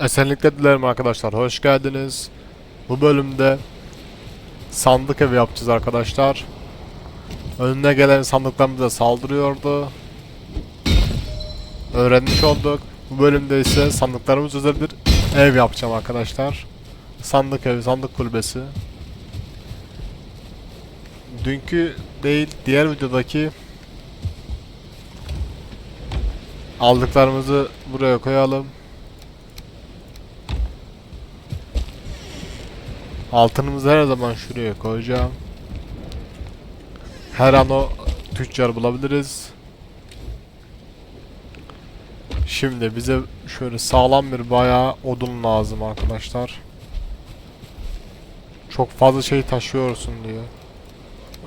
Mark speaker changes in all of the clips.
Speaker 1: Esenlikler dilerim arkadaşlar. Hoş geldiniz. Bu bölümde sandık evi yapacağız arkadaşlar. Önüne gelen sandıklar bize saldırıyordu. Öğrenmiş olduk. Bu bölümde ise sandıklarımız özel bir ev yapacağım arkadaşlar. Sandık evi, sandık kulübesi. Dünkü değil, diğer videodaki aldıklarımızı buraya koyalım. Altınımızı her zaman şuraya koyacağım. Her an o tüccar bulabiliriz. Şimdi bize şöyle sağlam bir bayağı odun lazım arkadaşlar. Çok fazla şey taşıyorsun diyor.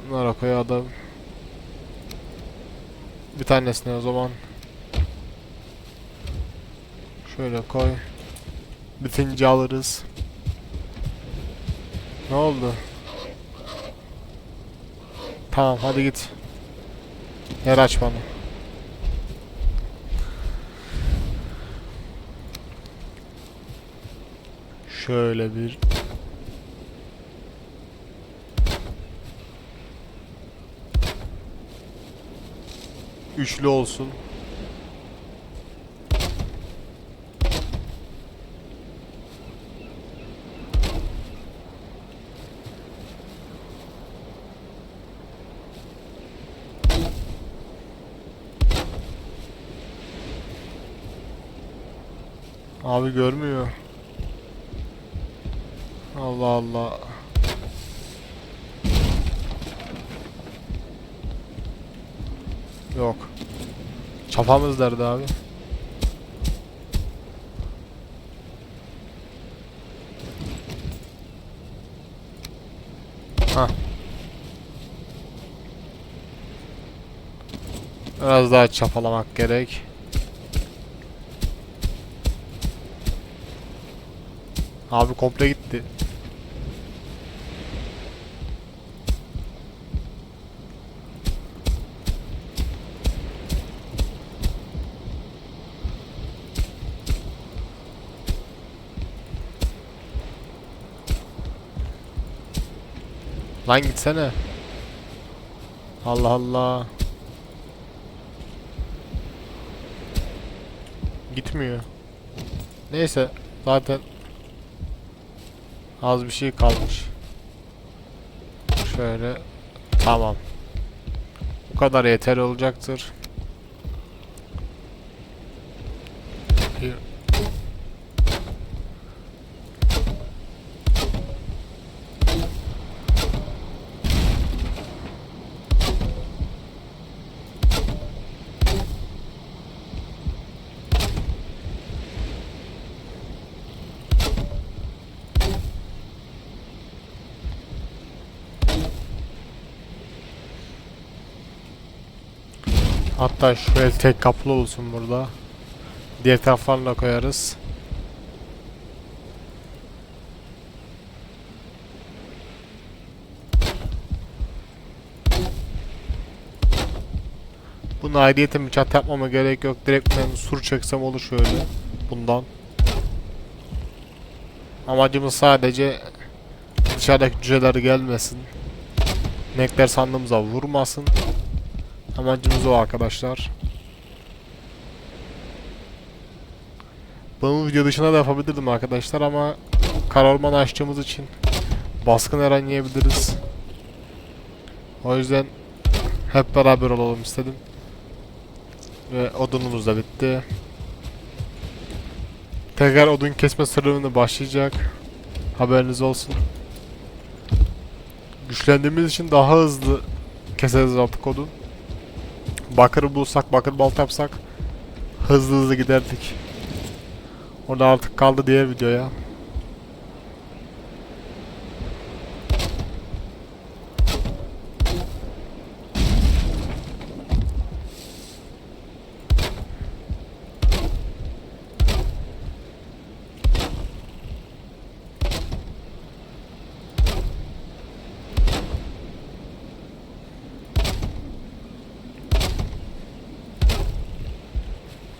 Speaker 1: Bunlara koyalım. Bir tanesini o zaman. Şöyle koy. Bitince alırız. Ne oldu? Tamam hadi git. Yer aç bana. Şöyle bir Üçlü olsun. Abi görmüyor. Allah Allah. Yok. Çapamız nerede abi? Ha. Biraz daha çapalamak gerek. Abi komple gitti. Lan gitsene. Allah Allah. Gitmiyor. Neyse zaten az bir şey kalmış. Şöyle tamam. Bu kadar yeter olacaktır. Bir- Hatta şöyle tek kaplı olsun burada. Diğer taraflarını koyarız. Bunun aidiyete bir çat yapmama gerek yok. Direkt ben sur çeksem olur şöyle. Bundan. Amacımız sadece dışarıdaki cüceler gelmesin. Nekler sandığımıza vurmasın. Amacımız o arkadaşlar. Bunu video dışında da yapabilirdim arkadaşlar ama kara ormanı açtığımız için baskın her. O yüzden hep beraber olalım istedim. Ve odunumuz da bitti. Tekrar odun kesme serüveni başlayacak. Haberiniz olsun. Güçlendiğimiz için daha hızlı keseriz artık odun. Bakır bulsak, bakır balta yapsak hızlı hızlı giderdik. Orada artık kaldı diğer videoya.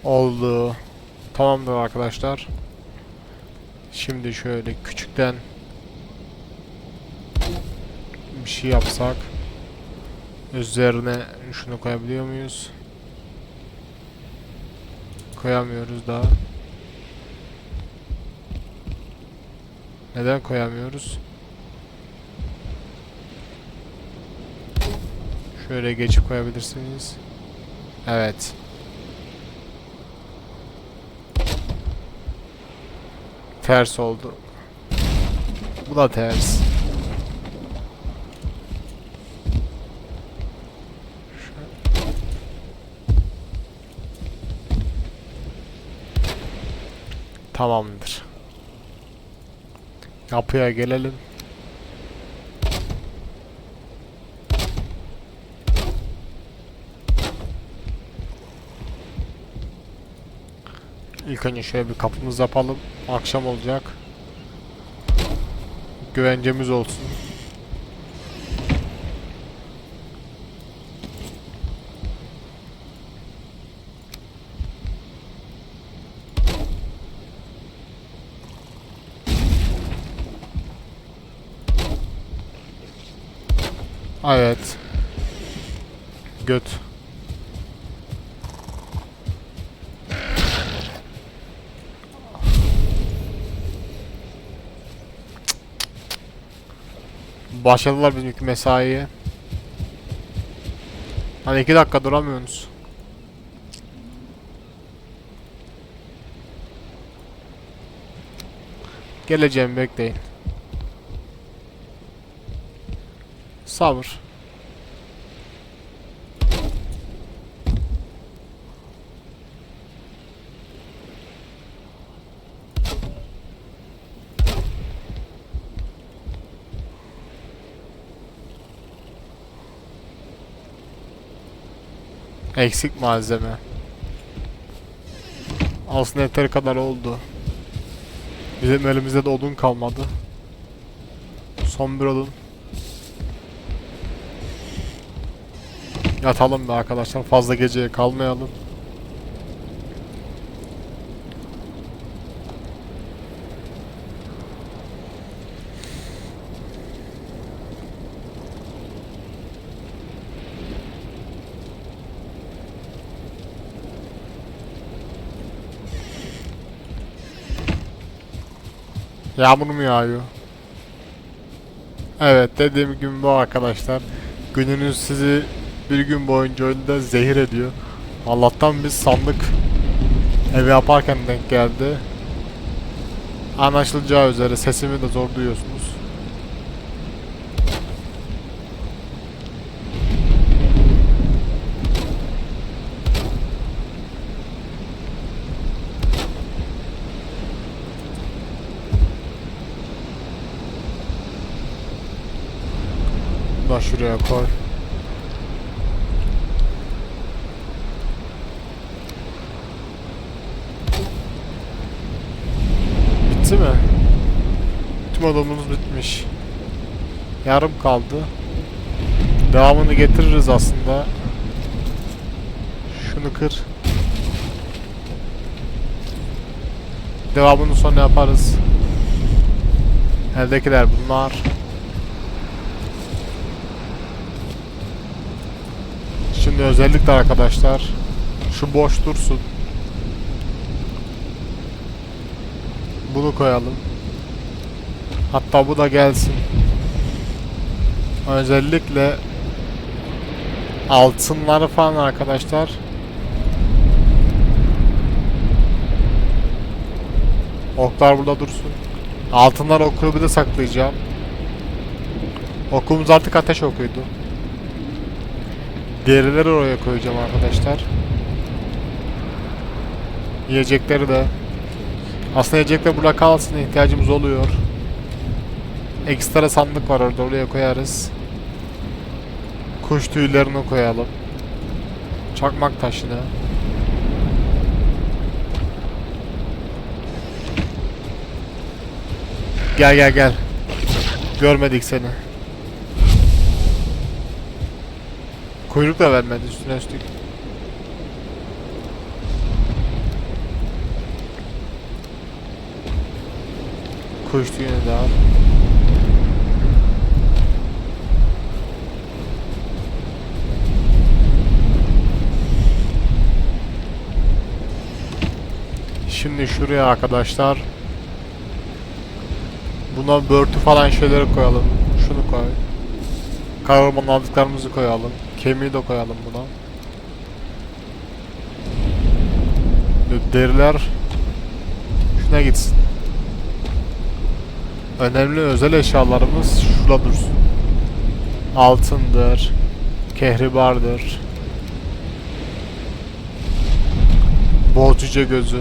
Speaker 1: Oldu. Tamamdır arkadaşlar. Şimdi şöyle küçükten bir şey yapsak üzerine şunu koyabiliyor muyuz? Koyamıyoruz daha. Neden koyamıyoruz? Şöyle geçip koyabilirsiniz. Evet. Ters oldu. Bu da ters. Tamamdır. Yapıya gelelim. İlk önce şöyle bir kapımızı yapalım. Akşam olacak. Güvencemiz olsun. Evet. Göt. Başladılar bizimki mesaiye. Hani iki dakika duramıyorsunuz. Geleceğim bekleyin. Sabır. Eksik malzeme. Aslında yeteri kadar oldu. Bizim elimizde de odun kalmadı. Son bir odun. Yatalım be arkadaşlar. Fazla geceye kalmayalım. Yağmur mu yağıyor? Evet dediğim gün bu arkadaşlar. Gününüz sizi bir gün boyunca oyunda zehir ediyor. Allah'tan biz sandık evi yaparken denk geldi. Anlaşılacağı üzere sesimi de zor duyuyorsunuz. Bunu da şuraya koy. Bitti mi? Tüm odamız bitmiş. Yarım kaldı. Devamını getiririz aslında. Şunu kır. Devamını sonra yaparız. Eldekiler bunlar. Şimdi özellikle arkadaşlar şu boş dursun. Bunu koyalım. Hatta bu da gelsin. Özellikle altınları falan arkadaşlar. Oklar burada dursun. Altınlar ok kulübüde saklayacağım. Okumuz artık ateş okuydu. Derileri oraya koyacağım arkadaşlar. Yiyecekleri de. Aslında yiyecekler burada kalsın ihtiyacımız oluyor. Ekstra sandık var orada oraya koyarız. Kuş tüylerini koyalım. Çakmak taşını. Gel gel gel. Görmedik seni. Kuyruk da vermedi üstüne üstlük. Tüyünü de al. Şimdi şuraya arkadaşlar Buna börtü falan şeyleri koyalım. Şunu koy. Kahraman aldıklarımızı koyalım. Kemiği de koyalım buna. Deriler şuna gitsin. Önemli özel eşyalarımız şurada dursun. Altındır. Kehribardır. Boğaziçi gözü.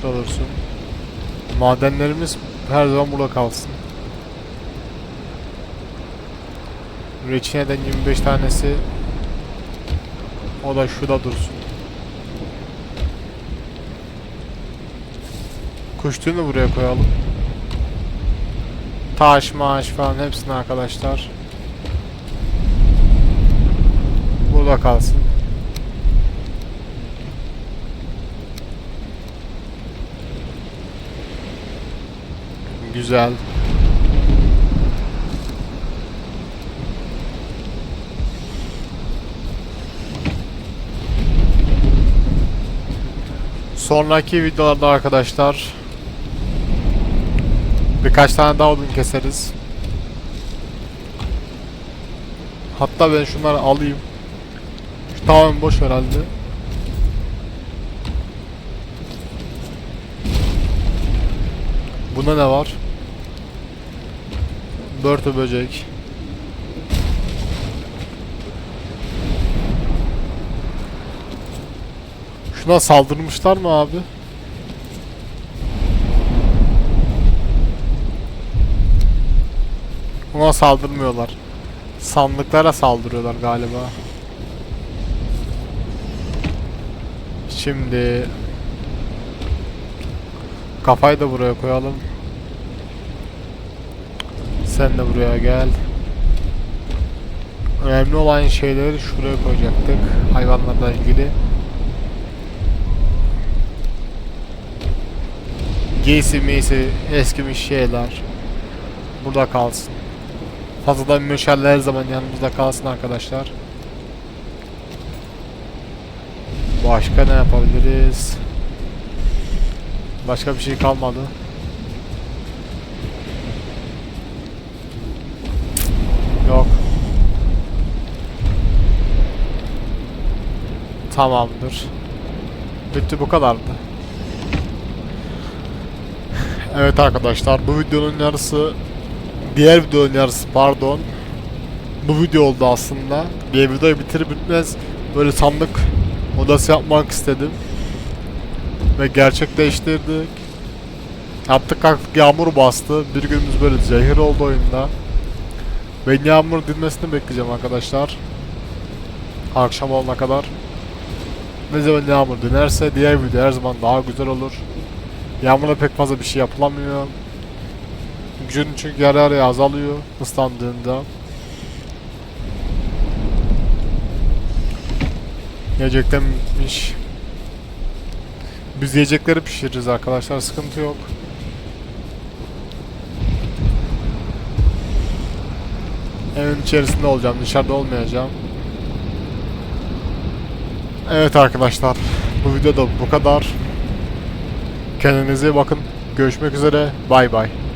Speaker 1: Şurada dursun. Madenlerimiz her zaman burada kalsın. Reçineden 25 tanesi o da şurada dursun. Kuştuğunu buraya koyalım. Taş, maaş falan hepsini arkadaşlar. Burada kalsın. Güzel. Sonraki videolarda arkadaşlar birkaç tane daha odun keseriz. Hatta ben şunları alayım. Şu tamamen boş herhalde. Bunda ne var? Börtü böcek. Şuna saldırmışlar mı abi? Ona saldırmıyorlar. Sandıklara saldırıyorlar galiba. Şimdi kafayı da buraya koyalım. Sen de buraya gel. Önemli olan şeyleri şuraya koyacaktık. Hayvanlarla ilgili. Giysi miysi eskimiş şeyler. Burada kalsın. Fazladan meşale her zaman yanımızda kalsın arkadaşlar. Başka ne yapabiliriz? Başka bir şey kalmadı. Yok. Tamamdır. Bitti bu kadardı. Evet arkadaşlar bu videonun yarısı diğer videonun yarısı pardon bu video oldu aslında. Diğer videoyu bitirir bitmez böyle sandık odası yapmak istedim. Ve gerçekleştirdik. Yaptık kalktık yağmur bastı. Bir günümüz böyle zehir oldu oyunda. Ben yağmur dinmesini bekleyeceğim arkadaşlar. Akşam olana kadar. Ne zaman yağmur dinerse diğer video her zaman daha güzel olur. Yağmurda pek fazla bir şey yapılamıyor. Gün çünkü yarı yarıya azalıyor ıslandığında. Yiyecektenmiş. Biz yiyecekleri pişiririz arkadaşlar sıkıntı yok. Evin içerisinde olacağım dışarıda olmayacağım. Evet arkadaşlar bu videoda bu kadar. Kendinize bakın. Görüşmek üzere. Bay bay.